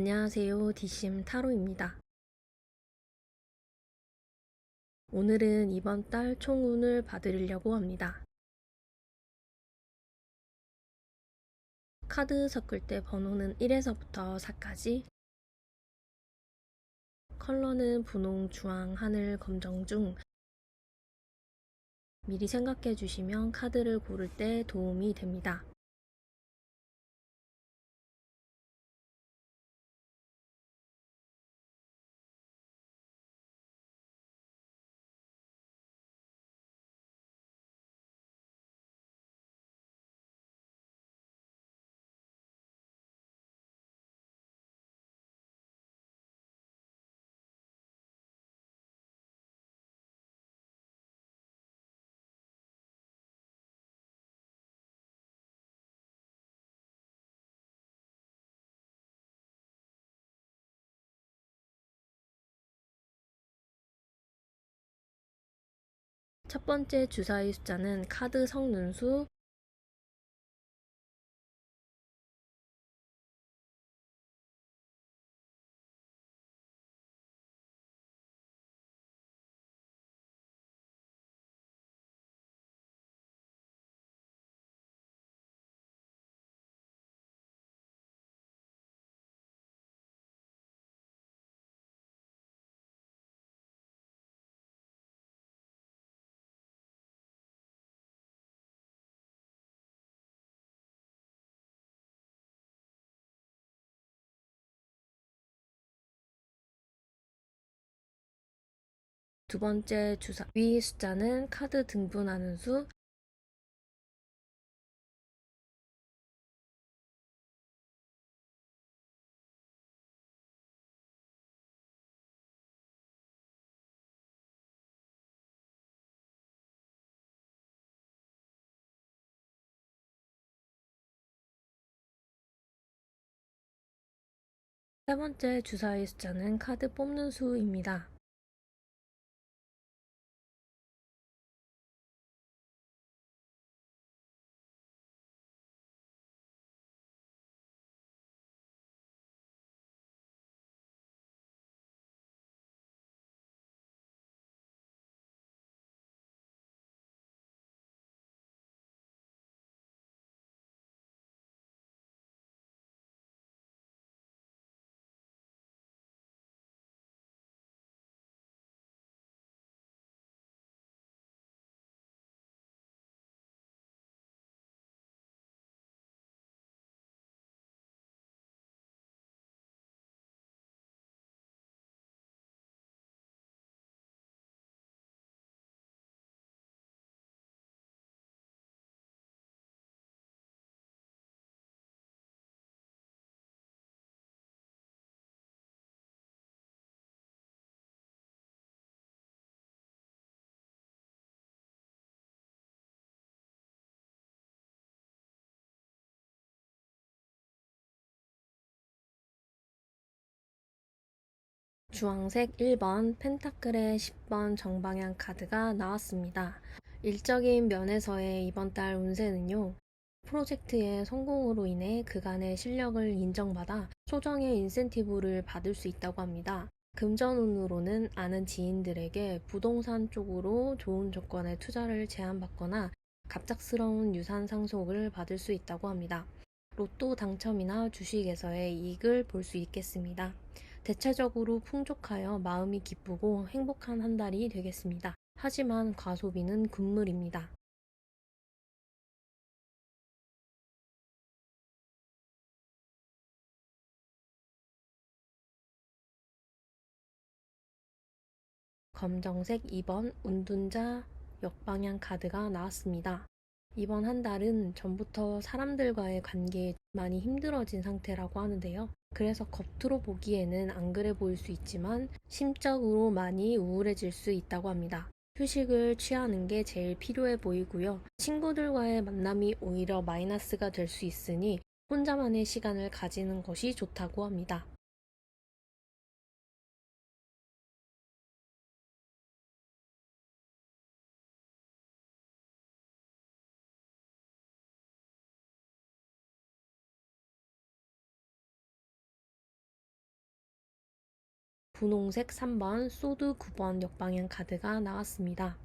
안녕하세요. 디심 타로입니다. 오늘은 이번 달 총운을 봐드리려고 합니다. 카드 섞을 때 번호는 1에서부터 4까지 컬러는 분홍, 주황, 하늘, 검정 중 미리 생각해 주시면 카드를 고를 때 도움이 됩니다. 첫 번째 주사위 숫자는 카드 성눈수 두 번째 주사 위 숫자는 카드 등분하는 수 세 번째 주사위 숫자는 카드 뽑는 수입니다. 주황색 1번, 펜타클의 10번 정방향 카드가 나왔습니다. 일적인 면에서의 이번 달 운세는요. 프로젝트의 성공으로 인해 그간의 실력을 인정받아 소정의 인센티브를 받을 수 있다고 합니다. 금전운으로는 아는 지인들에게 부동산 쪽으로 좋은 조건의 투자를 제안받거나 갑작스러운 유산 상속을 받을 수 있다고 합니다. 로또 당첨이나 주식에서의 이익을 볼 수 있겠습니다. 대체적으로 풍족하여 마음이 기쁘고 행복한 한 달이 되겠습니다. 하지만 과소비는 금물입니다. 검정색 2번 운둔자 역방향 카드가 나왔습니다. 이번 한 달은 전부터 사람들과의 관계에 많이 힘들어진 상태라고 하는데요. 그래서 겉으로 보기에는 안 그래 보일 수 있지만 심적으로 많이 우울해질 수 있다고 합니다. 휴식을 취하는 게 제일 필요해 보이고요. 친구들과의 만남이 오히려 마이너스가 될 수 있으니 혼자만의 시간을 가지는 것이 좋다고 합니다. 분홍색 3번, 소드 9번 역방향 카드가 나왔습니다.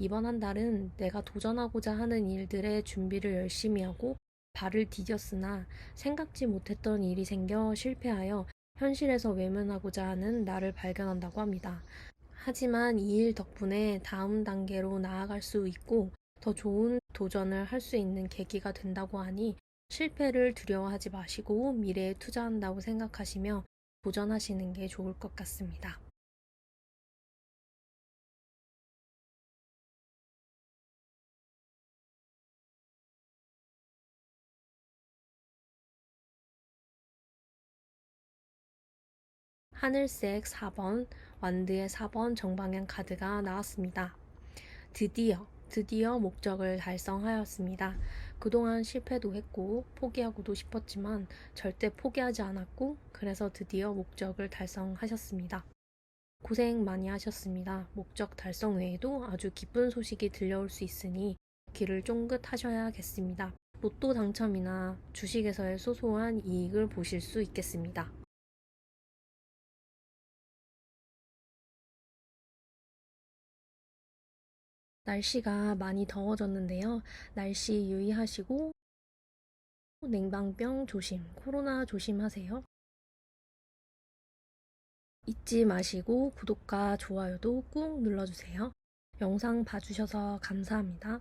이번 한 달은 내가 도전하고자 하는 일들의 준비를 열심히 하고 발을 디뎠으나 생각지 못했던 일이 생겨 실패하여 현실에서 외면하고자 하는 나를 발견한다고 합니다. 하지만 이 일 덕분에 다음 단계로 나아갈 수 있고 더 좋은 도전을 할 수 있는 계기가 된다고 하니 실패를 두려워하지 마시고 미래에 투자한다고 생각하시며 도전하시는 게 좋을 것 같습니다. 하늘색 4번, 완드의 4번 정방향 카드가 나왔습니다. 드디어, 드디어 목적을 달성하였습니다. 그동안 실패도 했고, 포기하고도 싶었지만, 절대 포기하지 않았고, 그래서 드디어 목적을 달성하셨습니다. 고생 많이 하셨습니다. 목적 달성 외에도 아주 기쁜 소식이 들려올 수 있으니, 귀를 쫑긋 하셔야겠습니다. 로또 당첨이나 주식에서의 소소한 이익을 보실 수 있겠습니다. 날씨가 많이 더워졌는데요. 날씨 유의하시고 냉방병 조심, 코로나 조심하세요. 잊지 마시고 구독과 좋아요도 꾹 눌러주세요. 영상 봐주셔서 감사합니다.